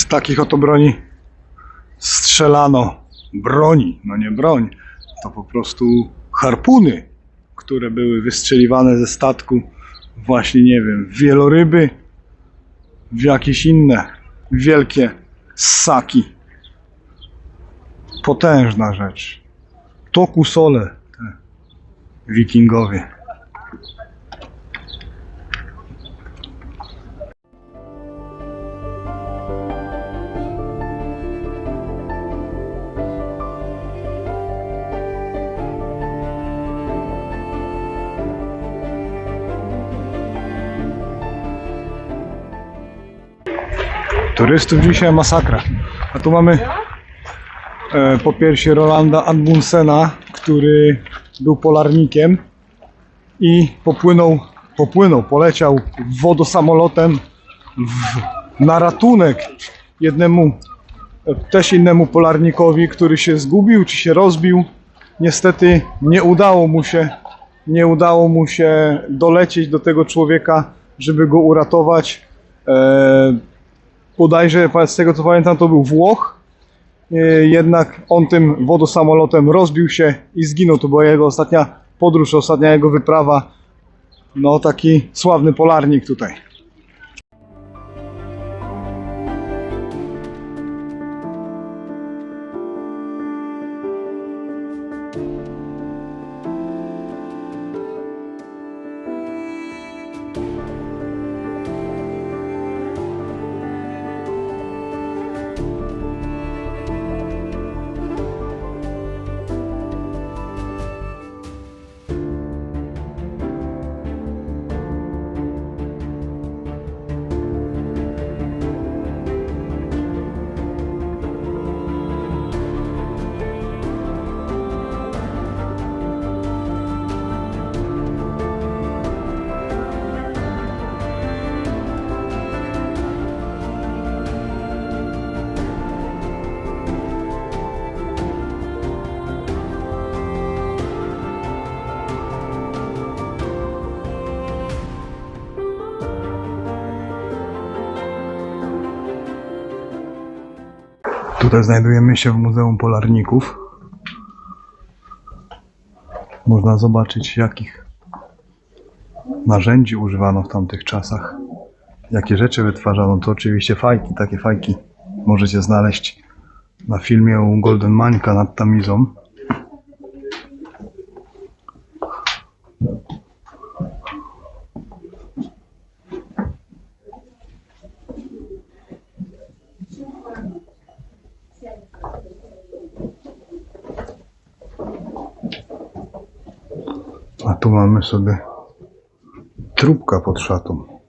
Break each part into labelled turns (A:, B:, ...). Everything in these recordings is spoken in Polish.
A: Z takich oto broni strzelano. Broni, no nie broń, to po prostu harpuny, które były wystrzeliwane ze statku. Właśnie, nie wiem, wieloryby, w jakieś inne wielkie ssaki. Potężna rzecz. To kusole, te wikingowie. Turystów dzisiaj masakra. A tu mamy e, po piersi Rolanda Amundsena, który był polarnikiem i popłynął, popłynął, poleciał wodosamolotem w, na ratunek jednemu, e, też innemu polarnikowi, który się zgubił czy się rozbił. Niestety nie udało mu się, nie udało mu się dolecieć do tego człowieka, żeby go uratować. E, bodajże z tego co pamiętam to był Włoch. E, Jednak on tym wodosamolotem rozbił się i zginął. To była jego ostatnia podróż, ostatnia jego wyprawa. No taki sławny polarnik tutaj. Tutaj znajdujemy się w Muzeum Polarników. Można zobaczyć, jakich narzędzi używano w tamtych czasach. Jakie rzeczy wytwarzano. To oczywiście fajki. Takie fajki możecie znaleźć na filmie u Golden Mańka nad Tamizą. A tu mamy sobie trupka pod szatą.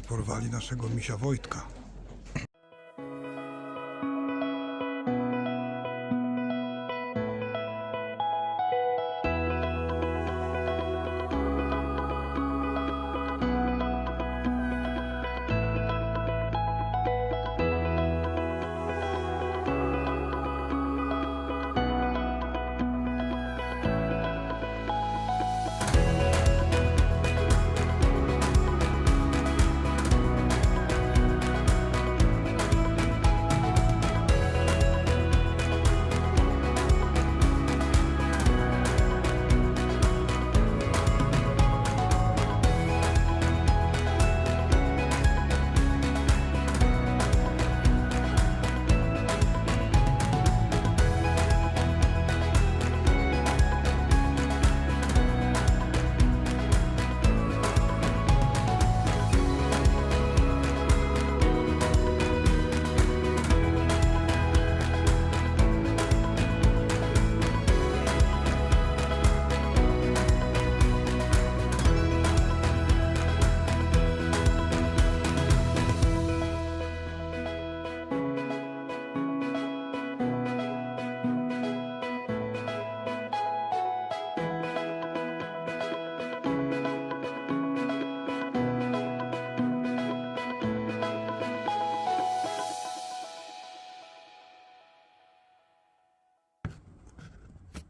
A: Porwali naszego misia Wojtka.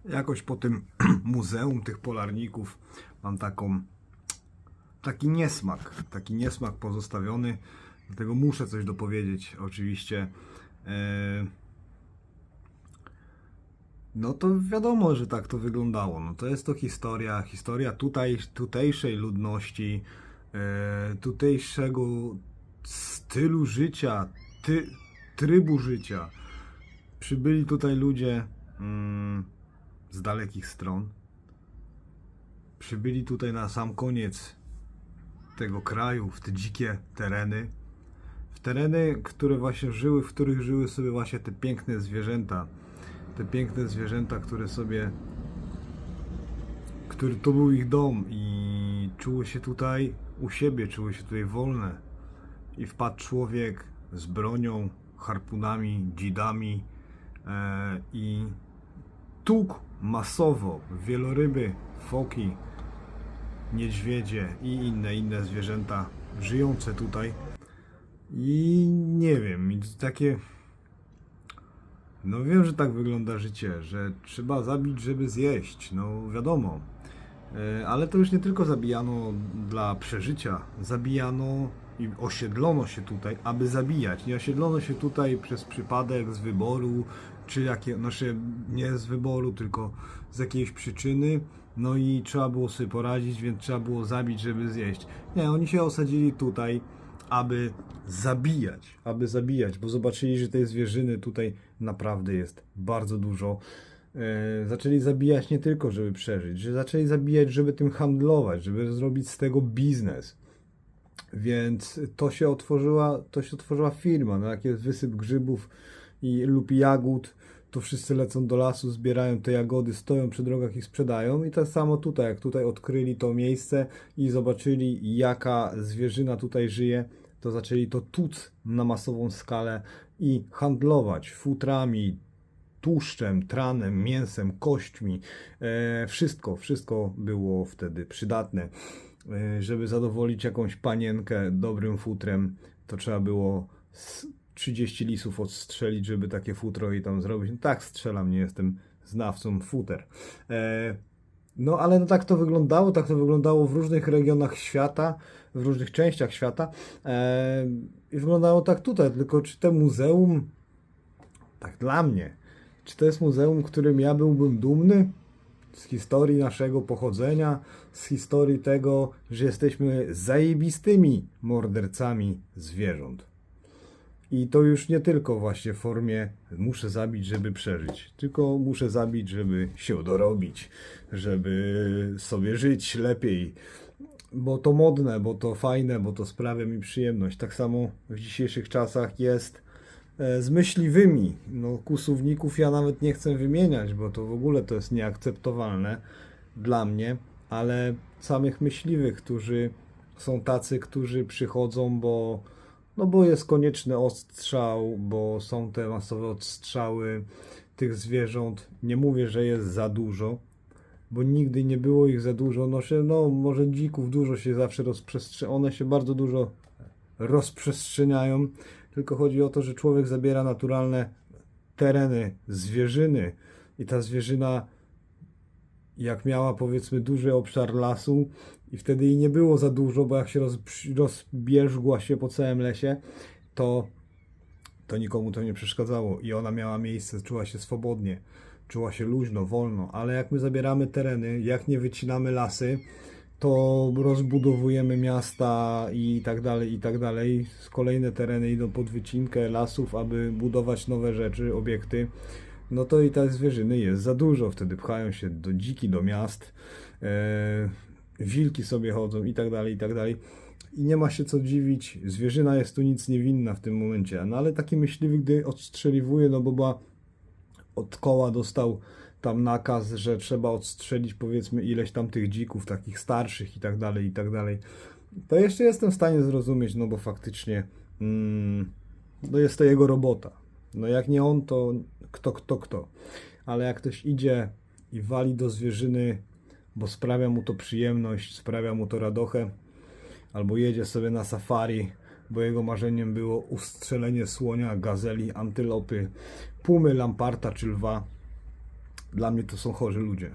A: Jakoś po tym muzeum tych polarników mam taką taki niesmak, taki niesmak pozostawiony, dlatego muszę coś dopowiedzieć oczywiście. E, No to wiadomo, że tak to wyglądało. No to jest to historia, historia tutaj, tutejszej ludności, e, tutejszego stylu życia, ty, trybu życia. Przybyli tutaj ludzie mm, z dalekich stron. Przybyli tutaj na sam koniec tego kraju, w te dzikie tereny. W tereny, które właśnie żyły, w których żyły sobie właśnie te piękne zwierzęta. Te piękne zwierzęta, które sobie. który to był ich dom i czuły się tutaj u siebie, czuły się tutaj wolne. I wpadł człowiek z bronią, harpunami, dzidami e, i tłukł masowo wieloryby, foki, niedźwiedzie i inne, inne zwierzęta żyjące tutaj. I nie wiem, takie. No wiem, że tak wygląda życie, że trzeba zabić, żeby zjeść. No wiadomo. E, Ale to już nie tylko zabijano dla przeżycia. Zabijano i osiedlono się tutaj, aby zabijać. Nie osiedlono się tutaj przez przypadek z wyboru, czy jakie, znaczy nie z wyboru, tylko z jakiejś przyczyny. No i trzeba było sobie poradzić, więc trzeba było zabić, żeby zjeść. Nie, oni się osadzili tutaj, aby zabijać, aby zabijać, bo zobaczyli, że tej zwierzyny tutaj naprawdę jest bardzo dużo. E, zaczęli zabijać nie tylko, żeby przeżyć, że zaczęli zabijać, żeby tym handlować, żeby zrobić z tego biznes. Więc to się otworzyła, to się otworzyła firma, no jak jest wysyp grzybów i, lub jagód, to wszyscy lecą do lasu, zbierają te jagody, stoją przy drogach i sprzedają. I tak samo tutaj, jak tutaj odkryli to miejsce i zobaczyli, jaka zwierzyna tutaj żyje, to zaczęli to tuc na masową skalę i handlować futrami, tłuszczem, tranem, mięsem, kośćmi. E, wszystko, wszystko było wtedy przydatne. E, żeby zadowolić jakąś panienkę dobrym futrem, to trzeba było 30 lisów odstrzelić, żeby takie futro i tam zrobić. No tak strzelam, nie jestem znawcą futer. E, no ale no tak to wyglądało, tak to wyglądało w różnych regionach świata, w różnych częściach świata. E, I wyglądało tak tutaj, tylko czy to muzeum, tak dla mnie, czy to jest muzeum, którym ja byłbym dumny? Z historii naszego pochodzenia, z historii tego, że jesteśmy zajebistymi mordercami zwierząt. I to już nie tylko właśnie w formie muszę zabić, żeby przeżyć, tylko muszę zabić, żeby się dorobić, żeby sobie żyć lepiej, bo to modne, bo to fajne, bo to sprawia mi przyjemność. Tak samo w dzisiejszych czasach jest e, z myśliwymi. No, kusowników ja nawet nie chcę wymieniać, bo to w ogóle to jest nieakceptowalne dla mnie, ale samych myśliwych, którzy
B: są tacy, którzy przychodzą, bo, no bo jest konieczny ostrzał, bo są te masowe odstrzały tych zwierząt. Nie mówię, że jest za dużo, bo nigdy nie było ich za dużo. No, się, no może dzików dużo się zawsze rozprzestrzenia, one się bardzo dużo rozprzestrzeniają, tylko chodzi o to, że człowiek zabiera naturalne tereny zwierzyny i ta zwierzyna jak miała powiedzmy duży obszar lasu i wtedy jej nie było za dużo, bo jak się roz, rozbierzgła się po całym lesie, to, to nikomu to nie przeszkadzało i ona miała miejsce, czuła się swobodnie, czuła się luźno, wolno, ale jak my zabieramy tereny, jak nie wycinamy lasy, to rozbudowujemy miasta i tak dalej, i tak dalej. Kolejne tereny idą pod wycinkę lasów, aby budować nowe rzeczy, obiekty. No to i te zwierzyny jest za dużo. Wtedy pchają się do dziki, do miast, e, wilki sobie chodzą i tak dalej, i tak dalej. I nie ma się co dziwić, zwierzyna jest tu nic niewinna w tym momencie. No ale taki myśliwy, gdy odstrzeliwuje, no bo od koła dostał tam nakaz, że trzeba odstrzelić powiedzmy ileś tam tych dzików, takich starszych i tak dalej, i tak dalej. To jeszcze jestem w stanie zrozumieć, no bo faktycznie mm, no jest to jego robota. No jak nie on, to kto, kto, kto. Ale jak ktoś idzie i wali do zwierzyny, bo sprawia mu to przyjemność, sprawia mu to radochę, albo jedzie sobie na safari, bo jego marzeniem było ustrzelenie słonia, gazeli, antylopy, pumy, lamparta czy lwa. Dla mnie to są chorzy ludzie.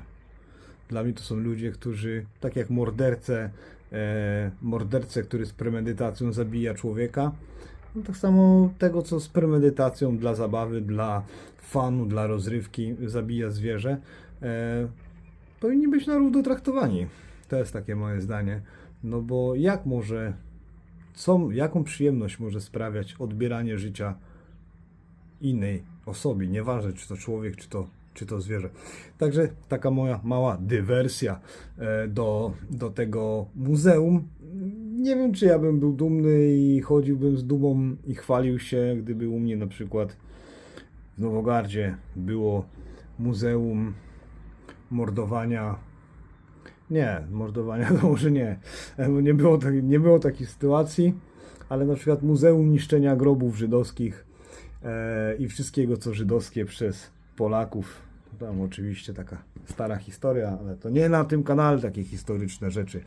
B: Dla mnie to są ludzie, którzy, tak jak mordercę, e, mordercę, który z premedytacją zabija człowieka, no tak samo tego, co z premedytacją dla zabawy, dla fanu, dla rozrywki zabija zwierzę, e, powinni być na równo traktowani. To jest takie moje zdanie. No bo jak może, co, jaką przyjemność może sprawiać odbieranie życia innej osobie, nieważne czy to człowiek, czy to, czy to zwierzę. Także taka moja mała dywersja e, do, do tego muzeum. Nie wiem, czy ja bym był dumny i chodziłbym z dumą i chwalił się, gdyby u mnie na przykład w Nowogardzie było muzeum mordowania. Nie, mordowania to może nie. Bo Nie było, tak- nie było takiej sytuacji, ale na przykład Muzeum Niszczenia Grobów Żydowskich e, i wszystkiego, co żydowskie przez Polaków. Tam oczywiście taka stara historia, ale to nie na tym kanale takie historyczne rzeczy.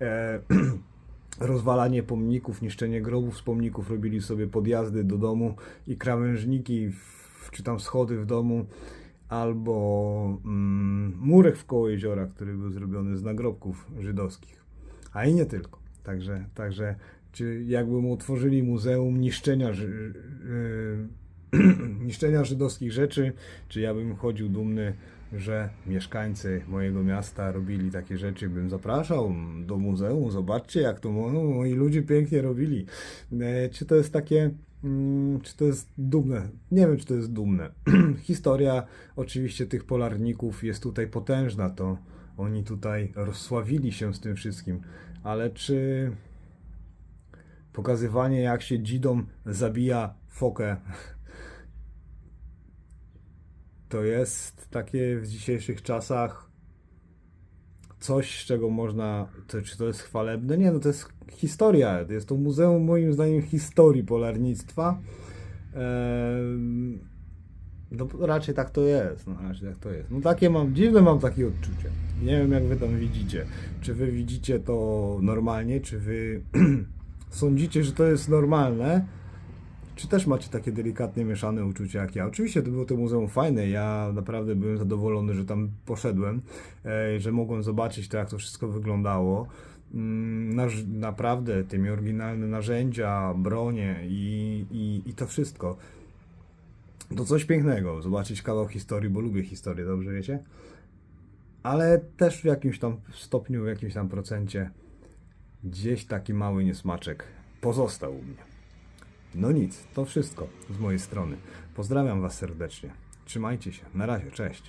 B: E, rozwalanie pomników, niszczenie grobów z pomników, robili sobie podjazdy do domu i krawężniki, w, czy tam schody w domu, albo mm, murek w koło jeziora, który był zrobiony z nagrobków żydowskich. A i nie tylko. Także, także czy jakby mu utworzyli muzeum niszczenia, yy, niszczenia żydowskich rzeczy, czy ja bym chodził dumny, że mieszkańcy mojego miasta robili takie rzeczy, bym zapraszał do muzeum, zobaczcie jak to no, moi ludzie pięknie robili. E, Czy to jest takie, czy to jest dumne? Nie wiem, czy to jest dumne. Historia oczywiście tych polarników jest tutaj potężna, to oni tutaj rozsławili się z tym wszystkim, ale czy pokazywanie jak się dzidom zabija fokę to jest takie w dzisiejszych czasach coś, z czego można, to, czy to jest chwalebne? Nie, no to jest historia, to jest to muzeum moim zdaniem historii polarnictwa. Ehm, no raczej tak to jest, no raczej tak to jest. No takie mam, dziwne mam takie odczucie. Nie wiem jak wy tam widzicie. Czy wy widzicie to normalnie, czy wy sądzicie, że to jest normalne? Czy też macie takie delikatnie mieszane uczucia jak ja? Oczywiście to było to muzeum fajne, ja naprawdę byłem zadowolony, że tam poszedłem, e, że mogłem zobaczyć to, jak to wszystko wyglądało. Mm, naprawdę tymi oryginalne narzędzia, bronie i, i, i to wszystko. To coś pięknego, zobaczyć kawał historii, bo lubię historię, dobrze wiecie? Ale też w jakimś tam stopniu, w jakimś tam procencie gdzieś taki mały niesmaczek pozostał u mnie. No nic, to wszystko z mojej strony. Pozdrawiam Was serdecznie. Trzymajcie się. Na razie, cześć.